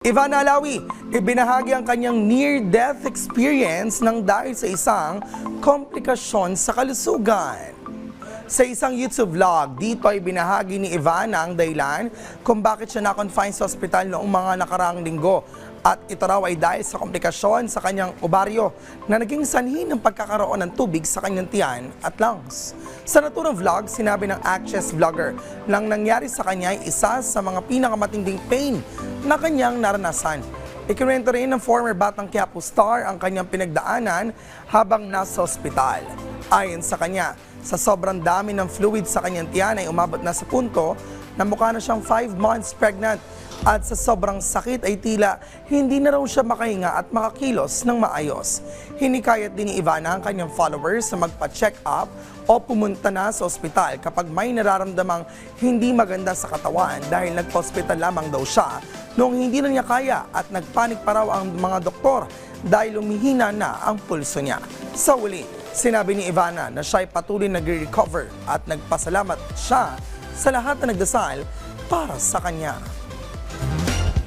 Ivana Alawi, ibinahagi ang kanyang near-death experience ng dahil sa isang komplikasyon sa kalusugan. Sa isang YouTube vlog, dito ay binahagi ni Ivana ang dahilan kung bakit siya na-confine sa ospital noong mga nakaraang linggo. At ito raw ay dahil sa komplikasyon sa kanyang obaryo na naging sanhi ng pagkakaroon ng tubig sa kanyang tiyan at lungs. Sa naturang vlog, sinabi ng actress vlogger nang nangyari sa kanya ay isa sa mga pinakamatinding pain na kanyang naranasan. Ikinuwento rin ng former Batang Quiapo star ang kanyang pinagdaanan habang nasa ospital. Ayon sa kanya, sa sobrang dami ng fluid sa kanyang tiyan ay umabot na sa punto na mukha na siyang 5 months pregnant at sa sobrang sakit ay tila hindi na raw siya makahinga at makakilos ng maayos. Hinikayat din ni Ivana ang kanyang followers na magpa-check up o pumunta na sa ospital kapag may nararamdamang hindi maganda sa katawan dahil nagpa-hospital lamang daw siya noong hindi na niya kaya at nagpanik pa raw ang mga doktor dahil umihina na ang pulso niya. Sa uli, sinabi ni Ivana na siya ay patuloy nag-recover at nagpasalamat siya sa lahat na nagdasal para sa kanya.